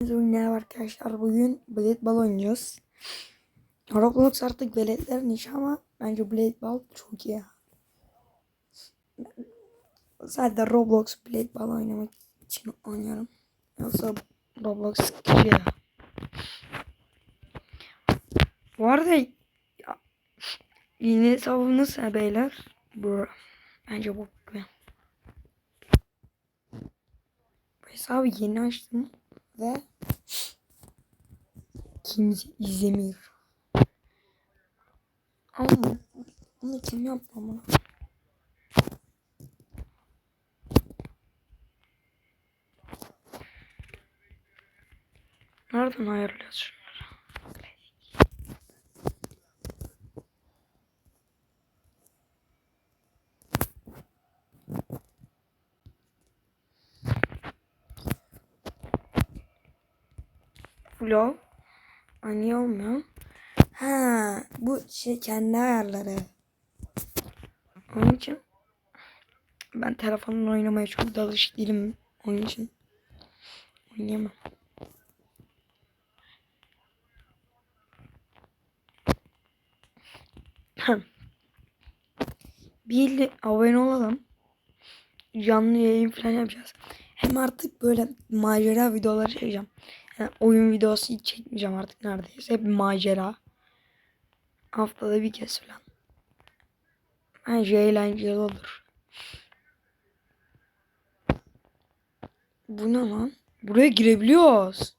Merhaba arkadaşlar. Bugün Blade Ball oynayacağız. Roblox artık veletlerin işi ama bence Blade Ball çok iyi. Sadece Roblox Blade Ball oynamak için oynuyorum. Yoksa Roblox sıkıcı ya. Bu arada ya, yeni hesabımız ne beyler? Bu bence bu. Bu hesabı yeni açtım ve kimse izlemiyor. Ama bunu kim yaptı ama? Nereden ayarlıyoruz Flow. Ay olmuyor? Ha, bu şey kendi ayarları. Onun için ben telefonla oynamaya çok da alışık değilim. Onun için oynayamam. Bir abone olalım. Canlı yayın falan yapacağız. Hem artık böyle macera videoları çekeceğim. Yani oyun videosu hiç çekmeyeceğim artık neredeyse. Hep macera. Haftada bir kez falan. Bence eğlenceli olur. Bu ne lan? Buraya girebiliyoruz.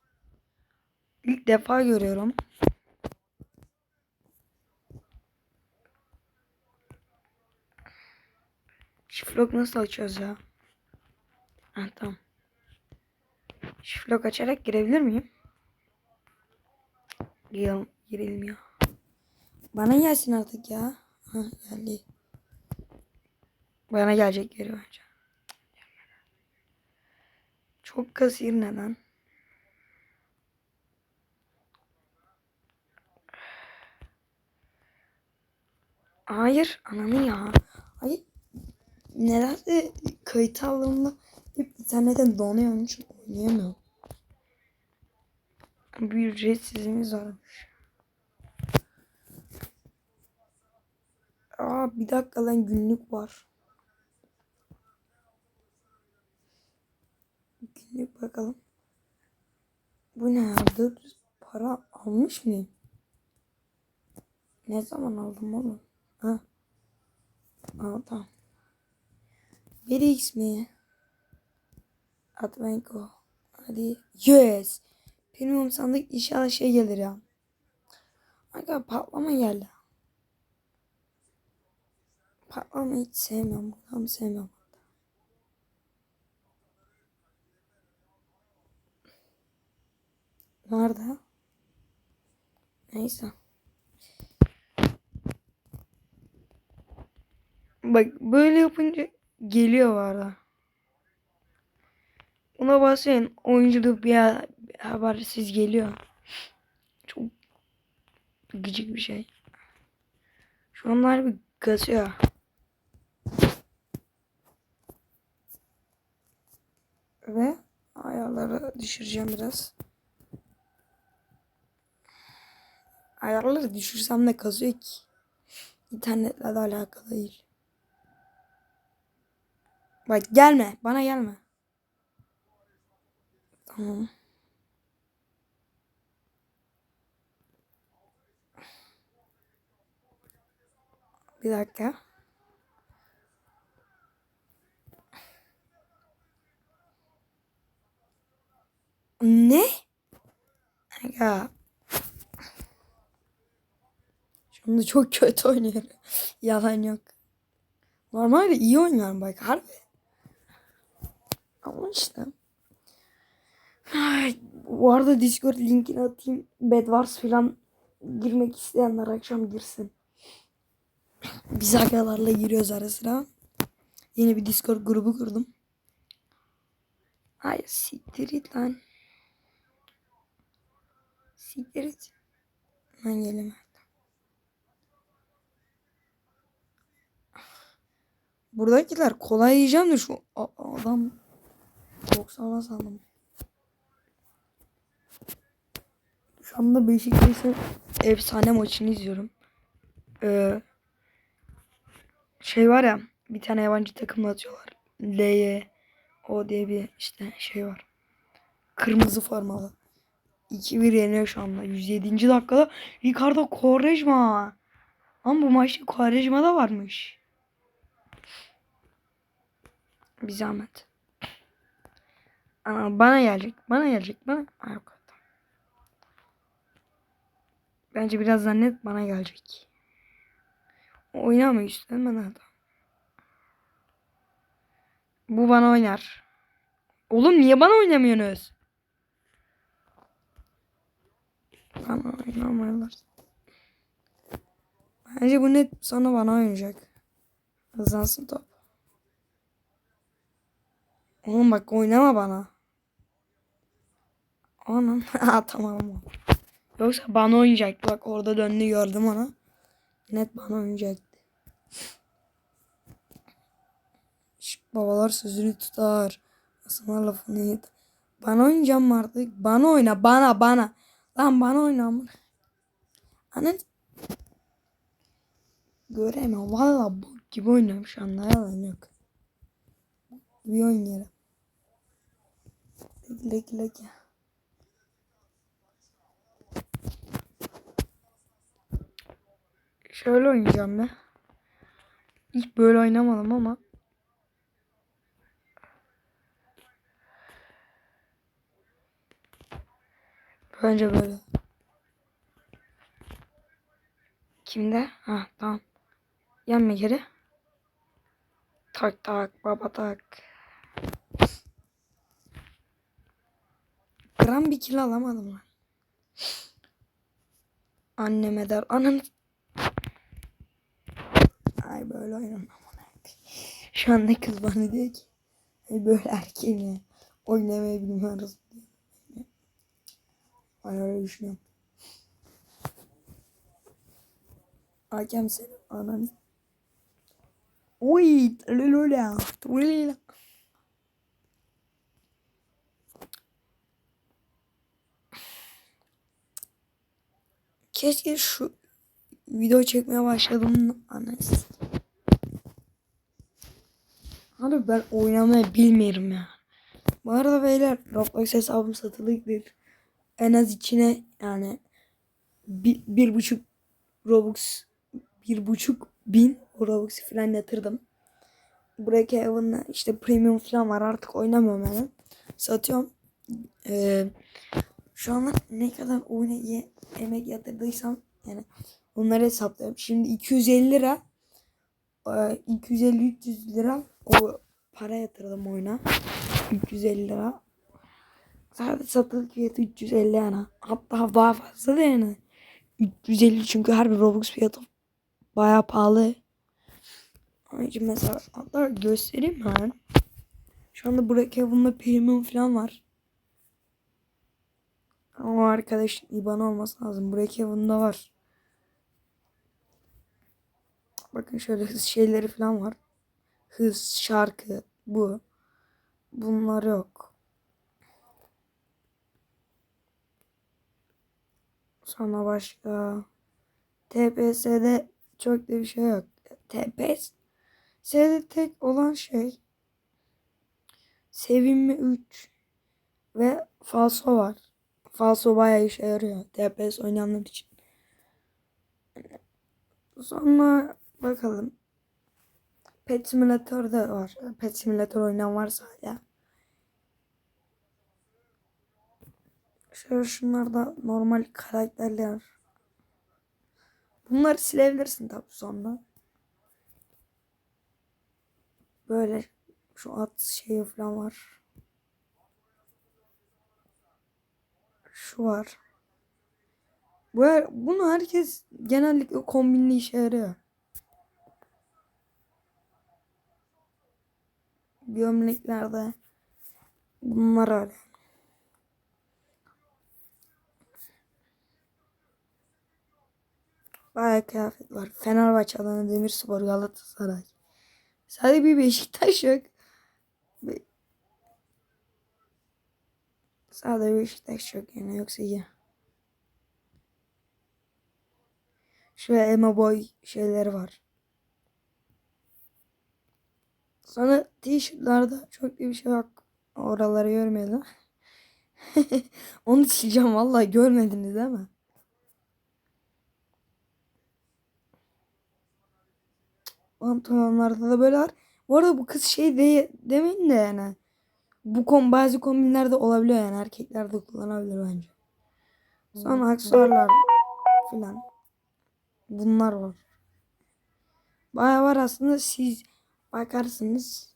İlk defa görüyorum. Şiflok nasıl açıyoruz ya? Ha tamam. Şiflok açarak girebilir miyim? Girelim, girilmiyor. Bana gelsin artık ya. Ha geldi. Bana gelecek geri bence. Çok kasir neden? Hayır ananı ya. Hayır. Nedense kayıt aldığımda hep internetten donuyor oynayamıyorum. Bir ücretsizimiz varmış. Aa bir dakika lan günlük var. Günlük bakalım. Bu ne ya? 400 para almış mıyım? Ne zaman aldım oğlum? Ha. Aa tamam. 1x mi? Atmenko. Hadi. Yes. Premium sandık inşallah şey gelir ya. Aga patlama geldi. Patlama hiç sevmiyorum. Tam sevmiyorum. Nerede? Neyse. Bak böyle yapınca geliyor bu arada. Ona basın oyunculuk bir ha- habersiz geliyor. Çok gıcık bir şey. Şu anlar bir kasıyor. Ve ayarları düşüreceğim biraz. Ayarları düşürsem ne kazıyor ki? İnternetle de alakalı değil. Bak gelme. Bana gelme. Tamam. Bir dakika. Ne? Ya. Şimdi çok kötü oynuyorum. Yalan yok. Normalde iyi oynuyorum bak harbi. Ama işte. Ay, bu arada Discord linkini atayım. Bedwars falan girmek isteyenler akşam girsin. Biz agalarla giriyoruz ara sıra. Yeni bir Discord grubu kurdum. Ay siktir it lan. Siktir it. Ben gelemem. Buradakiler kolay yiyeceğim de şu adam 90'a sandım. Şu anda Beşiktaş'ın efsane maçını izliyorum. Ee, şey var ya bir tane yabancı takımla atıyorlar. L'ye o diye bir işte şey var. Kırmızı formalı. 2-1 yeniyor şu anda. 107. dakikada Ricardo Quaresma. Ama bu maçta Quaresma da varmış. Bir zahmet. Aa, bana gelecek. Bana gelecek. Bana. Aa, yok. tamam. Bence birazdan net bana gelecek. Oynamıyor işte. Ben adam. Bu bana oynar. Oğlum niye bana oynamıyorsunuz? Bana oynamıyorlar. Bence bu net sonra bana oynayacak. Hızlansın top. Oğlum bak oynama bana. Anam. Tamam. Yoksa bana oynayacaktı. Bak orada döndü gördüm onu. Net bana oynayacaktı. Babalar sözünü tutar. Aslanlar lafını yet. Bana oynayacağım artık? Bana oyna. Bana bana. Lan bana oyna. Annen. Göremem. Valla bok gibi oynuyorum şu anda. Yalan yok. Bir oynayalım. Leki leki. Şöyle oynayacağım ya. İlk böyle oynamadım ama. Bence böyle. Kimde? Ha tamam. Yanma geri. Tak tak baba tak. Gram bir kill alamadım lan. Anneme der. Anam. Oynamam. Şu an ne kız bana diyor ki. Ay böyle erkeğim ya. Oynamayı bilmiyoruz. Ay öyle düşünüyorum. Hakem senin ananı. Uy, lula, lula. Keşke şu video çekmeye başladım anasını. Abi ben oynamayı bilmiyorum ya. Bu arada beyler Roblox hesabım satılıktır. En az içine yani bir, bir buçuk Robux bir buçuk bin Robux falan yatırdım. Brookhaven'la işte premium falan var artık oynamıyorum yani. Satıyorum. Ee, şu an ne kadar oyuna ye, emek yatırdıysam yani bunları hesaplıyorum. Şimdi 250 lira 250-300 lira o para yatırdım oyuna. 350 lira. Sadece satılık fiyatı 350 yani. Hatta daha fazla da yani. 350 çünkü her bir Robux fiyatı bayağı pahalı. Onun mesela hatta göstereyim ben. Şu anda Brookhaven'da premium falan var. Ama arkadaş IBAN olması lazım. Brookhaven'da var. Bakın şöyle şeyleri falan var. Hız, şarkı, bu. Bunlar yok. Sonra başka. TPS'de çok da bir şey yok. TPS'de tek olan şey sevinme 3 ve falso var. Falso bayağı işe yarıyor. TPS oynayanlar için. Sonra bakalım. Pet Simulator'da var. Pet Simulator oynayan varsa ya. Şöyle şunlar da normal karakterler. Bunları silebilirsin tabi sonra. Böyle şu at şeyi falan var. Şu var. Bu bunu herkes genellikle kombinli işe yarıyor. Gömleklerde bunlar öyle. Bayağı kıyafet var. Fenerbahçe, Adana Demirspor, Galatasaray. Sadece bir Beşiktaş yok. Be Sadece Beşiktaş yok yani yoksa iyi. Şöyle emo boy şeyleri var. Sonra t-shirtlerde çok bir şey yok. Oraları görmeyelim. Onu sileceğim vallahi görmediniz değil mi? Pantolonlarda da böyle var. Bu arada bu kız şey de demeyin de yani. Bu kom bazı kombinlerde olabiliyor yani erkekler de kullanabilir bence. Sonra aksesuarlar filan. Bunlar var. Bayağı var aslında siz bakarsınız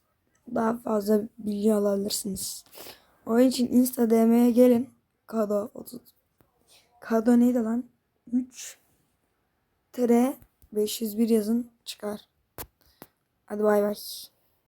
daha fazla bilgi alabilirsiniz. Onun için Insta DM'ye gelin. Kado 30. Kado neydi lan? 3 TR 501 yazın çıkar. Hadi bay bay.